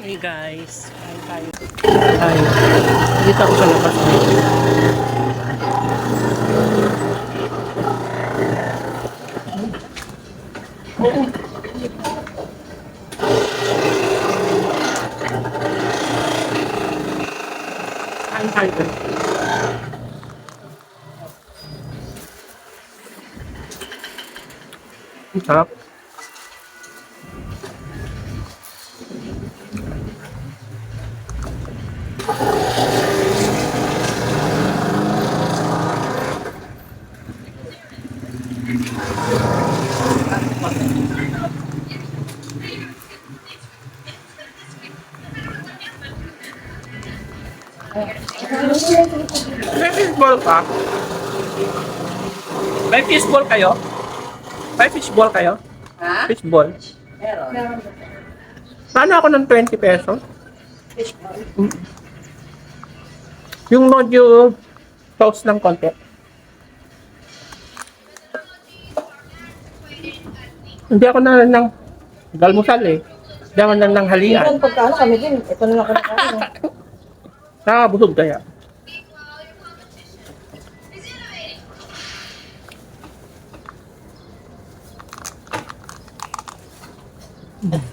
Hey guys, kain tayo. Ay, dito ako sa labas. Kain tayo. Sarap. May fishball ka? May fishball kayo? May fishball kayo? Ha? Fishball? Meron. Paano ako ng 20 pesos? Mm. Yung nojo toast ng konti. Hindi ako na ng galmusal eh. Hindi ako na ng halian. Meron pagkaan kami din. Ito na lang ako nakain. Nakabusog kaya. Sarap.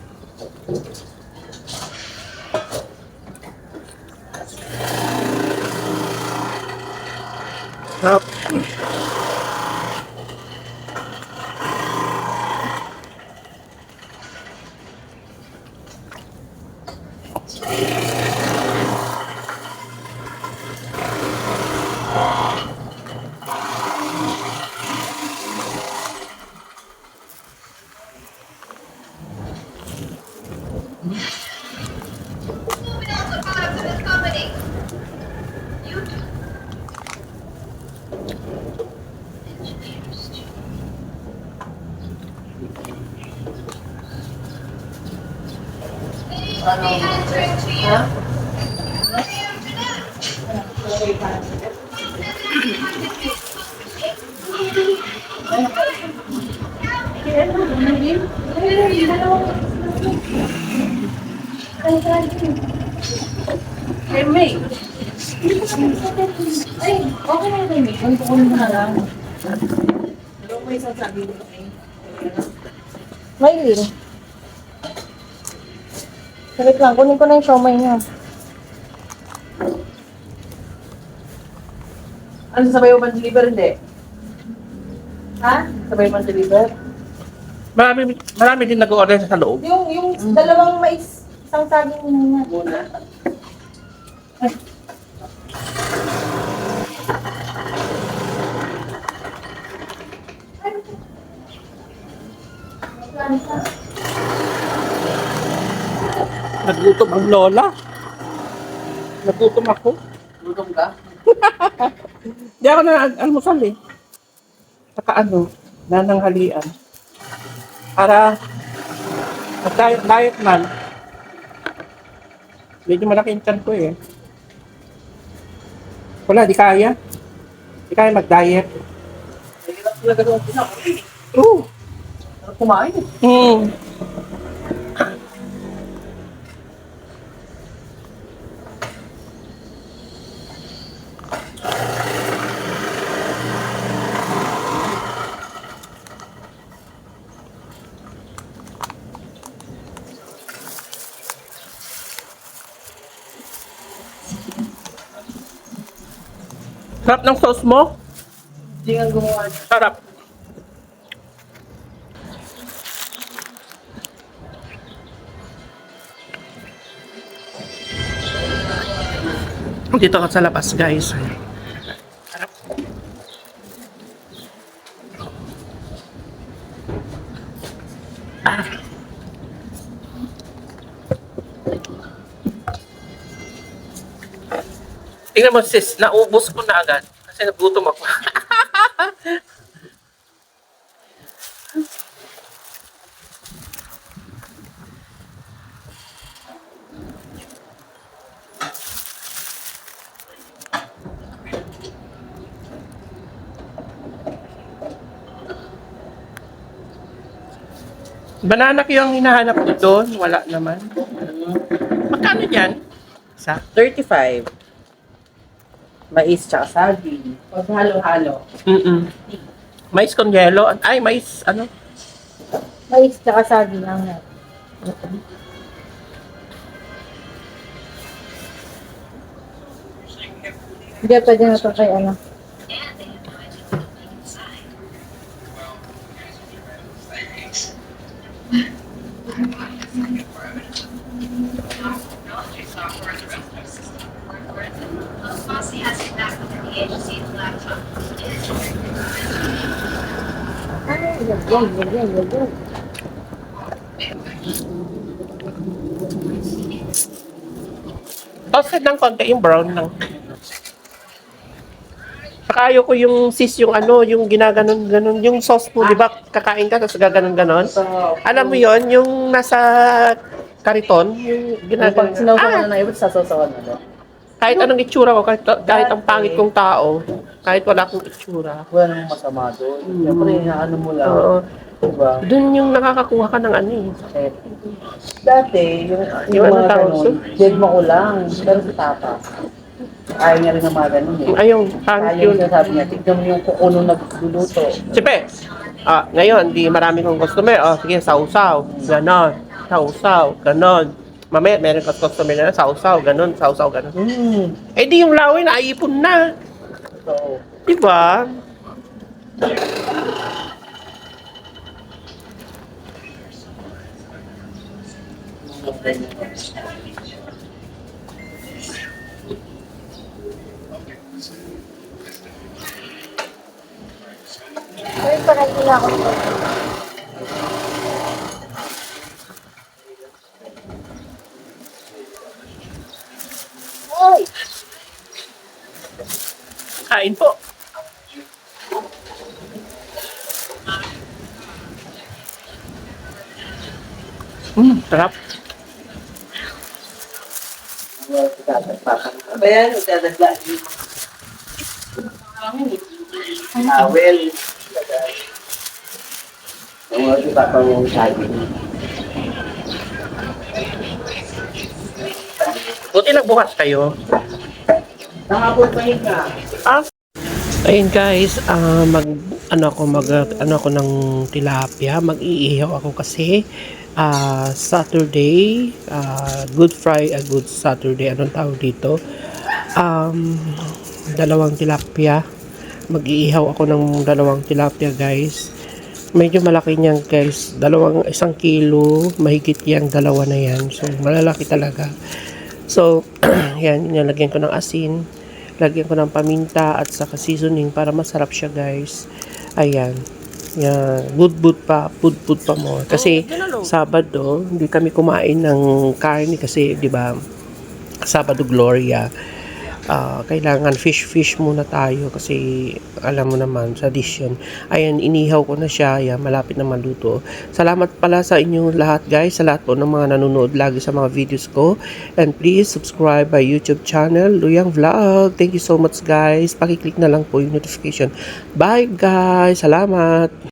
Hey, May. Ay, okay na yun, May. Ganito ko na lang. Ano mo isang sabi mo, May? Maylin. Salit lang, kunin ko na yung siomay niya. Ano, sabay mo ba deliver, hindi? Ha? Sabay mo deliver? Marami, marami din nag-order sa loob. Yung, yung dalawang mais, isang saging muna. Muna? Nagutom ang lola. Nagutom ako. Gutom ka? Hindi ako na almusal eh. Saka ano, nananghalian. Para mag-diet diet man. Medyo malaki yung tiyan ko eh. Wala, di kaya. Di kaya mag-diet. Hirap talaga doon pinakain. Oo. Kumain eh. Mm. Sarap ng sauce mo? Hindi nga gumawa. Sarap. Dito ka sa labas, guys. Sarap. Ah. Tingnan mo sis, naubos ko na agad. Kasi nagutom ako. Banana yung hinahanap ko doon. Wala naman. yan? Sa? 35. Mais tsaka saging. Pag halo-halo. Mm-mm. Mais con yelo. Ay, mais, ano? Mais tsaka saging ang net. Hindi, pwede na ito kay ano. Fossey has it back within the agency's laptop. Ay, yun, yun, yun, yun, yun. Toasted ng konti yung brown lang. Saka ayoko yung sis yung ano, yung ginaganon ganon yung sauce mo, di ba? Kakain ka tapos gaganon ganon. Alam mo yon yung nasa kariton, yung ginaganon. pag sinawsawan Ah, na na iba, sasawawan na. Kahit anong itsura ko, kahit, kahit ang pangit kong tao, kahit wala akong itsura. Wala namang masama doon. Siyempre, ano mo lang. Oo. Diba? Doon yung nakakakuha ka ng ano eh. Eh, dati, yung, Yung yung ano mga tawag ganun, doon? deadma ko lang. Pero sa tapa. Ayaw niya rin ng mga ganun eh. Ayun, pangit Ayaw yun. niya sabi niya, tignan mo yung kukuno nagluluto. Sipe, ah, ngayon, di marami kong customer. Oh, sige, sausaw. Ganon. Sausaw. Ganon. Mamaya, meron ka customer na sausaw. Ganon, sausaw, ganon. Hmm. Eh di yung laway na aipon na. So, Di ba? Ay, parang hindi na ako. Ay! Kain po. Mm, sarap. Ano ba yan? Magdadagla. Towel. Ang mga iba pang sabi. Buti nagbukas kayo. Nakapul pa yun ka. Ah. Ayun guys, ah mag ano ako mag ano ako ng tilapia, mag-iihaw ako kasi ah Saturday, ah Good Friday, ah, Good Saturday, anong tawag dito? Um dalawang tilapia. Mag-iihaw ako ng dalawang tilapia, guys. Medyo malaki niyan, guys. Dalawang isang kilo, mahigit yang dalawa na yan. So malalaki talaga. So, yan, nilagyan ko ng asin. Lagyan ko ng paminta at saka seasoning para masarap siya, guys. Ayan. Yan. Budbud pa. Budbud pa mo. Kasi, Sabado, hindi kami kumain ng karne kasi, di ba, Sabado Gloria. Ah, kailangan fish-fish muna tayo kasi alam mo naman, tradition. Ayan, inihaw ko na siya. Ayan, malapit na maluto. Salamat pala sa inyo lahat guys, sa lahat po ng mga nanonood lagi sa mga videos ko. And please subscribe my YouTube channel, Luyang Vlog. Thank you so much guys. Pakiclick na lang po yung notification. Bye guys! Salamat!